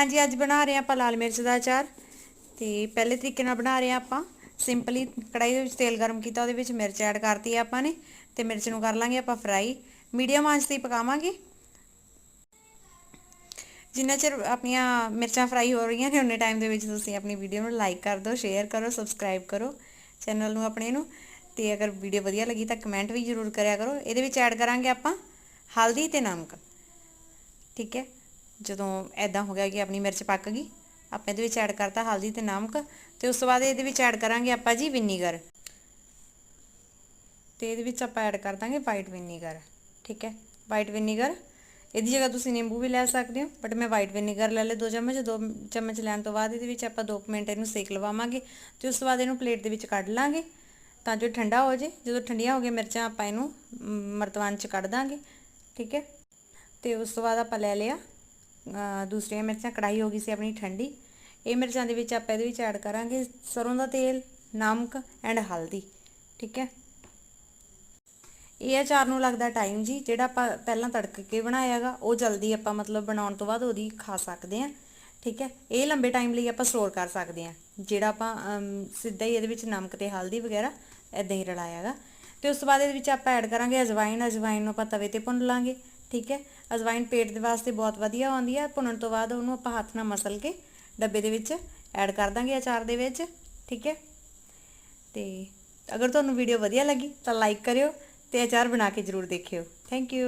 ਹਾਂਜੀ, ਅੱਜ ਬਣਾ ਰਹੇ ਹਾਂ ਆਪਾਂ ਲਾਲ ਮਿਰਚ ਦਾ ਅਚਾਰ। ਤੇ ਪਹਿਲੇ ਤਰੀਕੇ ਨਾਲ ਬਣਾ ਰਹੇ ਹਾਂ ਆਪਾਂ। ਸਿੰਪਲੀ ਕੜਾਈ ਦੇ ਵਿੱਚ ਤੇਲ ਗਰਮ ਕੀਤਾ, ਉਹਦੇ ਵਿੱਚ ਮਿਰਚ ਐਡ ਕਰਤੀ ਆਪਾਂ ਨੇ। ਤੇ ਮਿਰਚ ਨੂੰ ਕਰ ਲਾਂਗੇ ਆਪਾਂ ਫਰਾਈ ਮੀਡੀਅਮ ਆਂਚ ਤੇ ਹੀ ਪਕਾਵਾਂਗੇ। ਜਿੰਨਾ ਚਿਰ ਆਪਣੀਆਂ ਮਿਰਚਾਂ ਫਰਾਈ ਹੋ ਰਹੀਆਂ ਨੇ, ਉਨੇ ਟਾਈਮ ਦੇ ਵਿੱਚ ਤੁਸੀਂ ਆਪਣੀ ਵੀਡੀਓ ਨੂੰ ਲਾਈਕ ਕਰ ਦਿਓ ਸ਼ੇਅਰ ਕਰੋ ਸਬਸਕ੍ਰਾਈਬ ਕਰੋ ਚੈਨਲ ਨੂੰ ਆਪਣੇ ਨੂੰ। ਤੇ ਅਗਰ ਵੀਡੀਓ ਵਧੀਆ ਲੱਗੀ ਤਾਂ ਕਮੈਂਟ ਵੀ ਜ਼ਰੂਰ ਕਰਿਆ ਕਰੋ। ਇਹਦੇ ਵਿੱਚ ਐਡ ਕਰਾਂਗੇ ਆਪਾਂ ਹਲਦੀ ਤੇ ਨਮਕ। ਠੀਕ ਹੈ? ਜਦੋਂ ਐਦਾਂ ਹੋ ਗਿਆ ਕਿ ਆਪਣੀ ਮਿਰਚ ਪੱਕ ਗਈ, ਆਪਾਂ ਇਹਦੇ ਵਿੱਚ ਐਡ ਕਰਤਾ ਹਲਦੀ ਤੇ ਨਮਕ ਤੇ ਉਸ ਤੋਂ ਬਾਅਦ ਇਹਦੇ ਵਿੱਚ ਐਡ ਕਰਾਂਗੇ ਆਪਾਂ ਜੀ ਵਿਨੀਗਰ ਤੇ ਇਹਦੇ ਵਿੱਚ ਆਪਾਂ ਐਡ ਕਰ ਦਾਂਗੇ ਵਾਈਟ ਵਿਨੀਗਰ ਠੀਕ ਹੈ? ਵਾਈਟ ਵਿਨੀਗਰ ਇਹਦੀ ਜਗ੍ਹਾ ਤੁਸੀਂ ਨਿੰਬੂ ਵੀ ਲੈ ਸਕਦੇ ਹੋ ਬਟ ਮੈਂ ਵਾਈਟ ਵਿਨੀਗਰ ਲੈ ਲੇ 2 ਚਮਚ 2 ਚਮਚ ਲੈਣ ਤੋਂ ਬਾਅਦ ਇਹਦੇ ਵਿੱਚ ਆਪਾਂ 2 ਮਿੰਟ ਇਹਨੂੰ ਸੇਕ ਲਵਾਵਾਂਗੇ ਤੇ ਉਸ ਤੋਂ ਬਾਅਦ ਇਹਨੂੰ ਪਲੇਟ ਦੇ ਵਿੱਚ ਕੱਢ ਲਾਂਗੇ ਤਾਂ ਜੋ ਠੰਡਾ ਹੋ ਜੇ ਜਦੋਂ ਠੰਡੀਆਂ ਹੋ ਗਈਆਂ ਮਿਰਚਾਂ ਆਪਾਂ ਇਹਨੂੰ ਮਰਤਵਾਨ 'ਚ ਕੱਢ ਦਾਂਗੇ, ਠੀਕ ਹੈ? ਤੇ ਉਸ ਤੋਂ ਬਾਅਦ ਆਪਾਂ ਲੈ ਲਿਆ ਦੂਸਰੀਆਂ ਮਿਰਚਾਂ ਕੜਾਈ ਹੋ ਗਈ ਸੀ ਆਪਣੀ ਠੰਡੀ। ਇਹ ਮਿਰਚਾਂ ਦੇ ਵਿੱਚ ਆਪਾਂ ਇਹਦੇ ਵਿੱਚ ਐਡ ਕਰਾਂਗੇ ਸਰੋਂ ਦਾ ਤੇਲ, ਨਮਕ ਐਂਡ ਹਲਦੀ, ਠੀਕ ਹੈ? ਇਹ ਅਚਾਰ ਨੂੰ ਲੱਗਦਾ ਟਾਈਮ ਜੀ, ਜਿਹੜਾ ਆਪਾਂ ਪਹਿਲਾਂ ਤੜਕ ਕੇ ਬਣਾਇਆਗਾ ਉਹ ਜਲਦੀ ਆਪਾਂ ਮਤਲਬ ਬਣਾਉਣ ਤੋਂ ਬਾਅਦ ਉਹਦੀ ਖਾ ਸਕਦੇ ਆ ਠੀਕ ਹੈ? ਇਹ ਲੰਬੇ ਟਾਈਮ ਲਈ ਆਪਾਂ ਸਟੋਰ ਕਰ ਸਕਦੇ ਆ ਜਿਹੜਾ ਆਪਾਂ ਸਿੱਧਾ ਹੀ ਇਹਦੇ ਵਿੱਚ ਨਮਕ ਤੇ ਹਲਦੀ ਵਗੈਰਾ ਇਦਾਂ ਹੀ ਰਲਾਇਆਗਾ ਤੇ ਉਸ ਤੋਂ ਬਾਅਦ ਇਹਦੇ ਵਿੱਚ ਆਪਾਂ ਐਡ ਕਰਾਂਗੇ ਅਜਵਾਇਨ ਅਜਵਾਇਨ ਨੂੰ ਆਪਾਂ ਤਵੇ ਤੇ ਭੁੰਨ ਲਾਂਗੇ ਠੀਕ ਹੈ? ਅਜਵਾਇਨ ਪੇਟ ਦੇ ਵਾਸਤੇ ਬਹੁਤ ਵਧੀਆ ਆਉਂਦੀ ਹੈ ਭੁੰਨਣ ਤੋਂ ਬਾਅਦ ਉਹਨੂੰ ਆਪਾਂ ਹੱਥ ਨਾਲ ਮਸਲ ਕੇ ਡੱਬੇ ਦੇ ਵਿੱਚ ਐਡ ਕਰ ਦਾਂਗੇ ਅਚਾਰ ਦੇ ਵਿੱਚ, ਠੀਕ ਹੈ? ਤੇ ਅਗਰ ਤੁਹਾਨੂੰ ਵੀਡੀਓ ਵਧੀਆ ਲੱਗੀ ਤਾਂ ਲਾਈਕ ਕਰਿਓ ਤੇ ਅਚਾਰ ਬਣਾ ਕੇ ਜ਼ਰੂਰ ਦੇਖਿਓ। Thank you